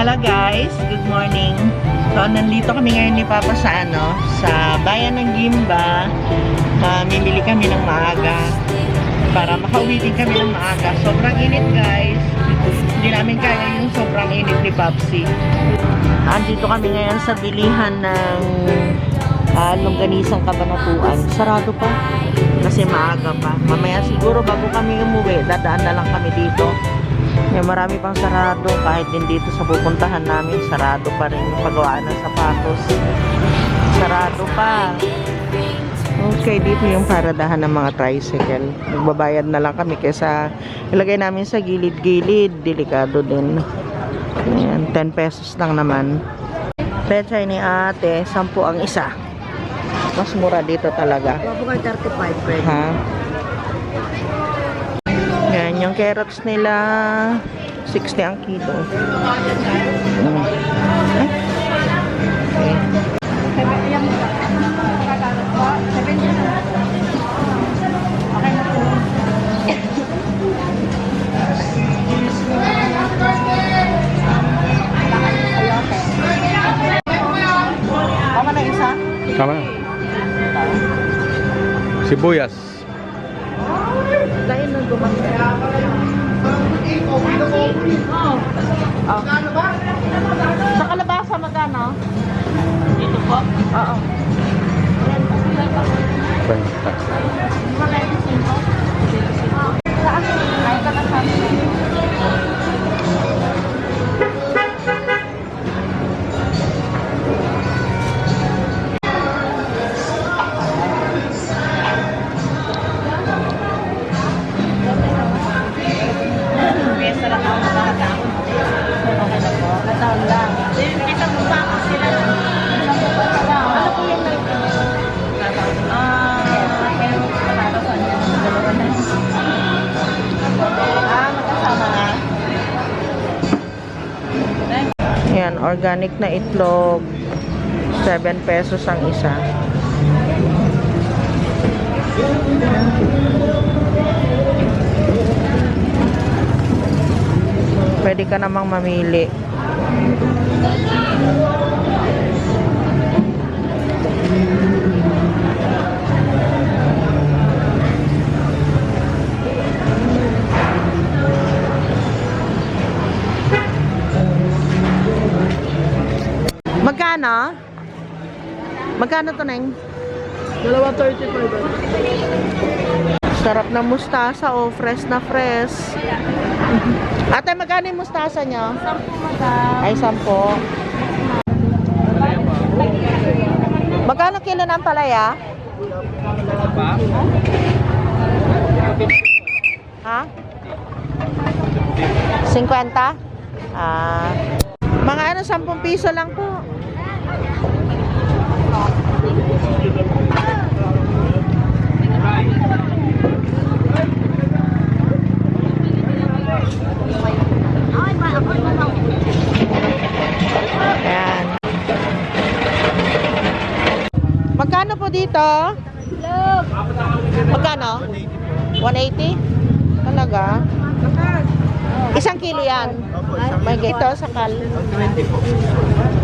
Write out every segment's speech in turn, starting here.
Hello guys, good morning. So, nandito kami ngayon ni Papa sa ano, sa bayan ng Gimba. Mamimili kami ng maaga para makauwi din kami ng maaga. Sobrang init guys. Hindi namin kaya yung sobrang init ni Papsi. Andito kami ngayon sa bilihan ng uh, longganisang kabanatuan. Sarado pa. Kasi maaga pa. Mamaya siguro bago kami umuwi, dadaan na lang kami dito. May marami pang sarado kahit din dito sa pupuntahan namin, sarado pa rin yung pagawaan ng sapatos. Sarado pa. Okay, dito yung paradahan ng mga tricycle. Nagbabayad na lang kami kesa ilagay namin sa gilid-gilid. Delikado din. Ayan, 10 pesos lang naman. Pechay ni ate, 10 ang isa. Mas mura dito talaga. Bago kayo 35 pwede. Ha? Yung carrots nila 60 ang kilo. Mm. Eh, Tama na isa? Sibuyas. Oh. Sa kalabasa magkano? Dito po? Oo. 20. Organic na itlog. 7 pesos ang isa. Pwede ka namang mamili. Magkano to, Neng? Dalawa 35 Sarap na mustasa, oh. Fresh na fresh. Ate, magkano yung mustasa nyo? Sampu madam. Ay, sampo. Magkano kilo ng palaya? Ha? 50? Ah. Mga ano, 10 piso lang po. Ayan. Po dito? Magkano? 180? Talaga? Isang kilo yan. May ito sa kal.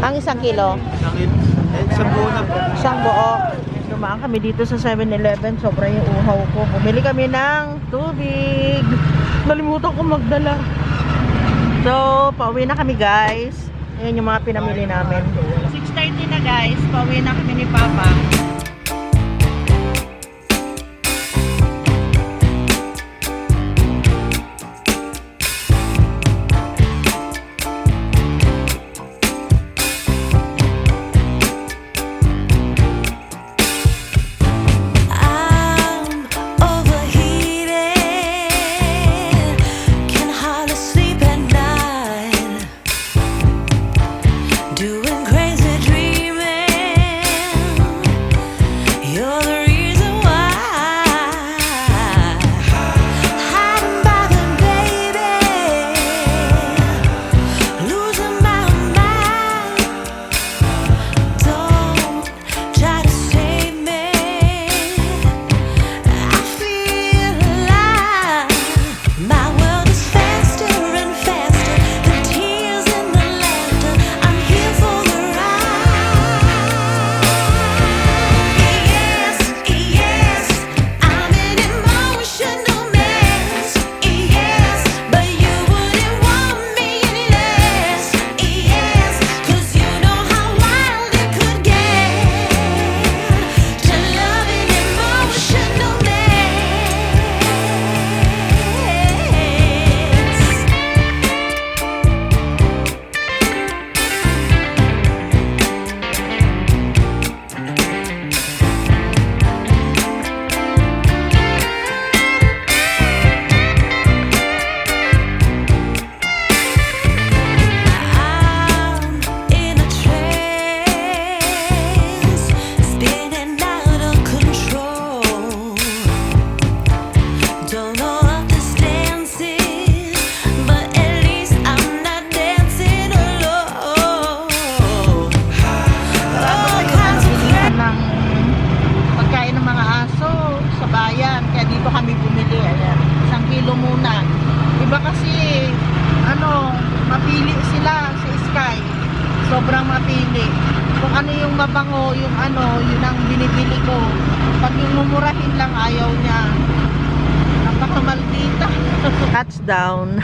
Ang isang kilo? Isang buo na po. Isang buo. Dumaan kami dito sa 7-Eleven. Sobra yung uhaw ko. Bumili kami ng tubig. Nalimutan ko magdala. So, pauwi na kami guys. Ayan yung mga pinamili namin. 6.30 na guys. Pauwi na kami ni Papa. Mumurahin lang, ayaw niya. Napakamaldita. Touchdown.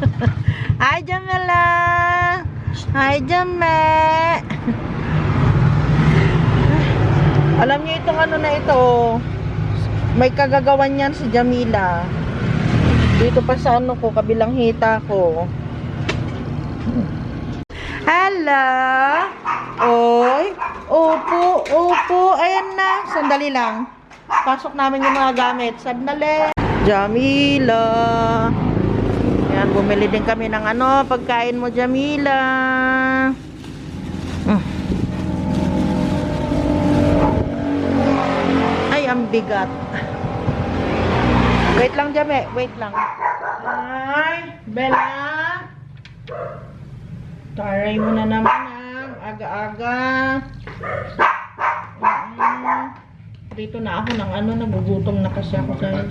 Hi, Jamela! Hi, Jame! Alam niyo itong ano na ito, may kagagawan yan si Jamila. Dito pa sa ano ko, kabilang hita ko. Hello! Oy! Opo, opo. Ayan na. Sandali lang. Pasok namin yung mga gamit. Sandali. Jamila. Ayan, bumili din kami ng ano, pagkain mo, Jamila. Mm. Ay, ang bigat. Wait lang, Jame. Wait lang. Ay, Bella. Taray mo na naman ang aga-aga. Dito na ako ng ano, nagugutom na kasi ako guys.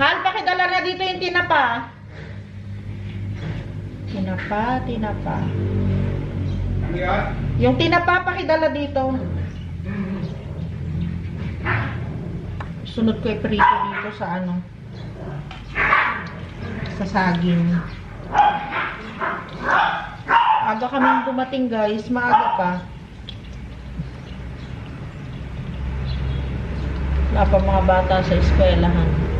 Hal, pakidala na dito yung tinapa. Tinapa, tinapa. Yung tinapa, pakidala dito. Sunod ko iprito dito sa ano. Sa saging. Aga kaming dumating guys, maaga pa. Wala pa mga bata sa eskwelahan.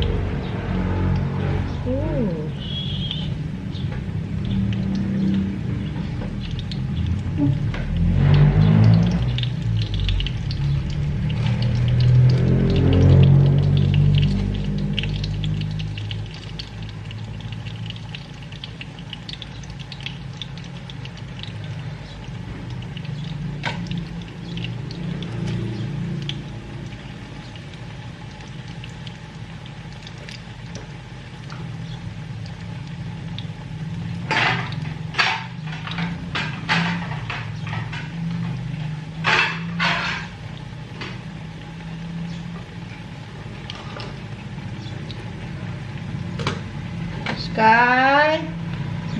Sky,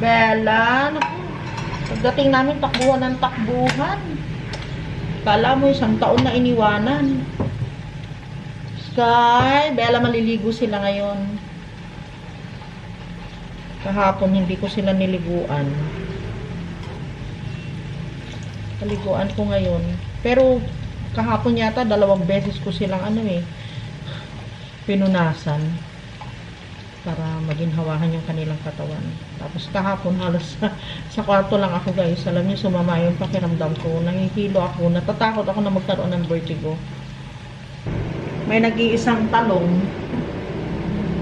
Bella, naku. Pagdating namin, takbuhan ng takbuhan. Kala mo isang taon na iniwanan. Sky, Bella, maliligo sila ngayon. Kahapon, hindi ko sila niliguan. Paliguan ko ngayon. Pero, kahapon yata, dalawang beses ko silang ano eh, pinunasan para maginhawahan yung kanilang katawan. Tapos kahapon halos sa, sa kwarto lang ako guys. Alam niyo sumama yung pakiramdam ko. Nangihilo ako. Natatakot ako na magkaroon ng vertigo. May nag-iisang talong.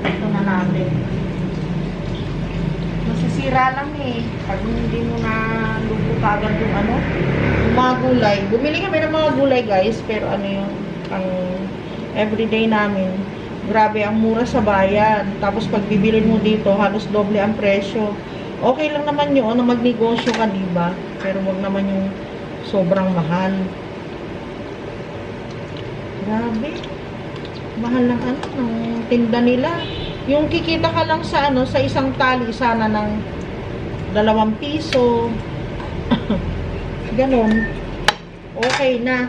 Ito na natin. Masisira lang eh. Pag hindi mo na luto kagad yung ano, yung mga gulay. Bumili kami ng mga gulay guys. Pero ano yung ang everyday namin grabe ang mura sa bayan. Tapos pag bibilin mo dito, halos doble ang presyo. Okay lang naman yun na magnegosyo ka, di ba? Pero wag naman yung sobrang mahal. Grabe. Mahal ng ano, ng tinda nila. Yung kikita ka lang sa ano, sa isang tali, sana ng dalawang piso. Ganon. Okay na.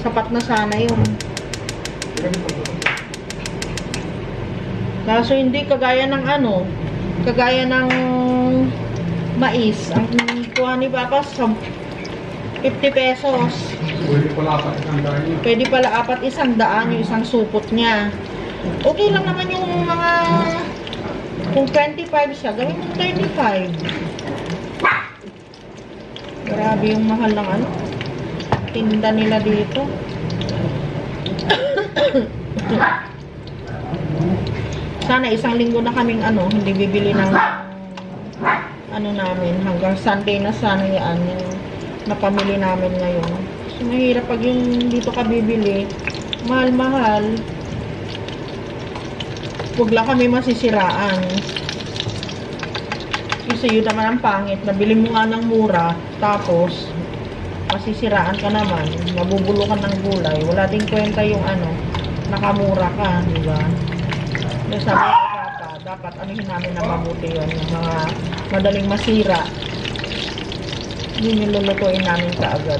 Sapat na sana yun. Kaso hindi kagaya ng ano, kagaya ng mais. Ang kuha ni Papa sa 50 pesos. Pwede pala apat isang daan yung isang supot niya. Okay lang naman yung mga kung 25 siya, gawin mo 35. Grabe yung mahal ng ano. Tinda nila dito. Sana isang linggo na kaming ano, hindi bibili ng ano namin hanggang Sunday na sana yan yung napamili namin ngayon. So mahirap pag yung dito ka bibili, mahal-mahal. Huwag lang kami masisiraan. Kasi yun naman ang pangit. Nabili mo nga ng mura, tapos masisiraan ka naman, mabubulukan ng gulay, wala ding kwenta yung ano, nakamura ka, di ba? Kaya sabi ko dapat, dapat anuhin namin na mabuti yun, yung mga madaling masira. Yun yung lulutuin namin kaagad.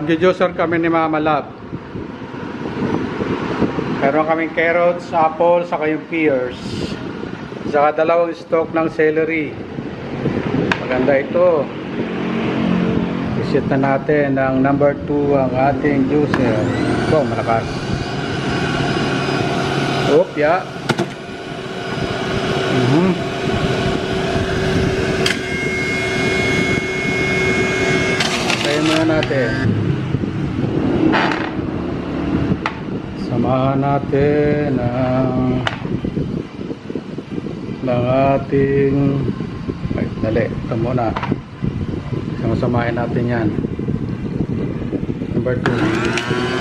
Magjo-juicer kami ni Mama Love. Meron kaming carrots, apple, saka yung pears. Saka dalawang stock ng celery. Maganda ito. Isit na natin ang number 2 ang ating juicer. Ito, malakas. Oop, ya. Mhm. Tayo muna natin. Samahan natin ang ng ating ay, dali, ito muna. Samasamahin natin yan. Number 2.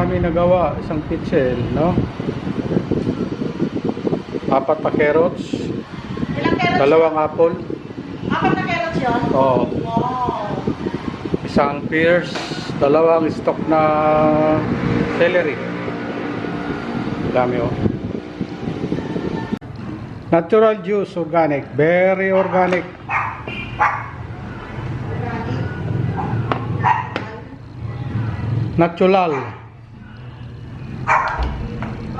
Kami nagawa isang pitchel, no? Apat na carrots, Ilang carrots? dalawang apple, Apat na carrots yun? oh, Wow. isang pears, dalawang stock na celery. Dami oh. Natural juice, organic, very organic. Natural.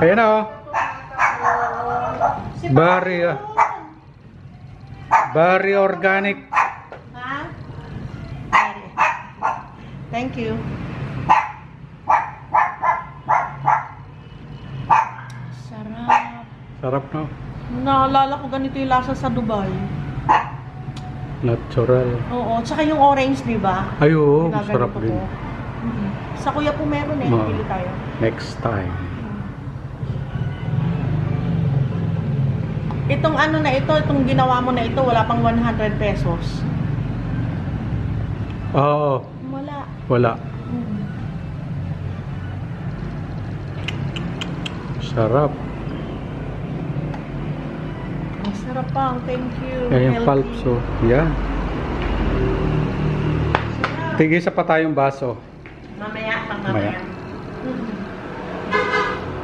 Ayan na oh. Uh, very organic. Ha? Thank you. Sarap. Sarap no? Naalala ko ganito yung lasa sa Dubai. Natural. Oo, tsaka yung orange, di ba? Ay, oo, sarap din. Mhm. Sa kuya po meron eh, Ma- pili tayo. Next time. Itong ano na ito, itong ginawa mo na ito, wala pang 100 pesos. Oo, Wala. wala. Mhm. Sarap. Ang sarap pang, thank you. Yan yung Healthy. pulp so. Yan. Sarap. Tigisa pa tayong baso. Mamaya, pang Mamaya. mamaya.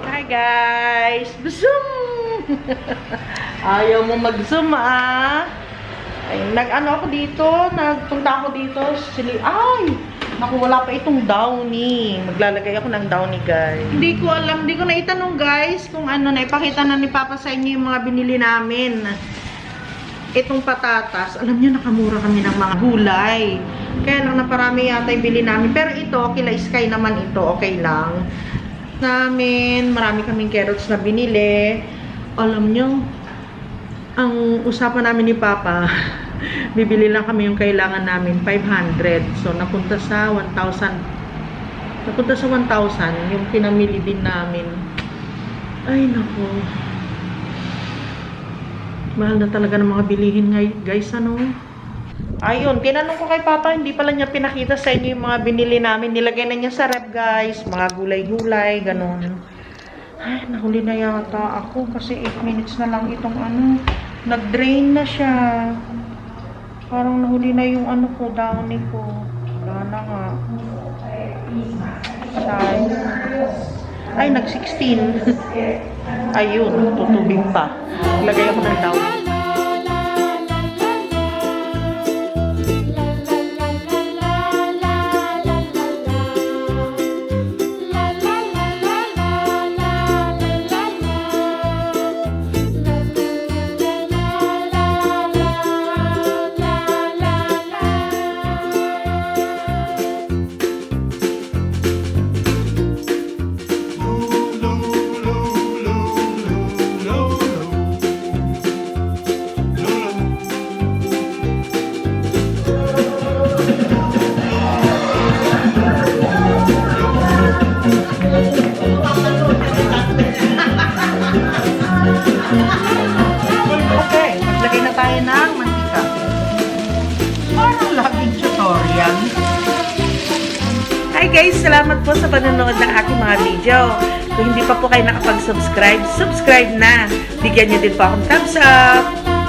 Hi guys! Zoom! Ayaw mo mag-zoom ah! Ay, nag-ano ako dito, nagpunta ako dito, sili, ay! Naku, wala pa itong downy. Maglalagay ako ng downy, guys. Hindi ko alam, hindi ko na itanong, guys, kung ano na, ipakita na ni Papa sa inyo yung mga binili namin. Itong patatas, alam nyo, nakamura kami ng mga gulay. Kaya lang naparami yata yung bili namin. Pero ito, kila Sky naman ito, okay lang. Namin, marami kaming carrots na binili. Alam nyo, ang usapan namin ni Papa, bibili lang kami yung kailangan namin, 500. So, napunta sa 1,000. Napunta sa 1,000, yung pinamili din namin. Ay, nako. Mahal na talaga ng mga bilihin ngay- guys, ano? Ayun, tinanong ko kay Papa, hindi pala niya pinakita sa inyo yung mga binili namin. Nilagay na niya sa rep, guys. Mga gulay-gulay, ganun. Ay, nahuli na yata ako kasi 8 minutes na lang itong ano. Nag-drain na siya. Parang nahuli na yung ano ko, downy ko. Wala na nga. Sayang. Ay, nag-16. Ayun, tutubig pa. Lagay ako ng downy. Kayo nakapag-subscribe, subscribe na. Bigyan niyo din po akong thumbs up.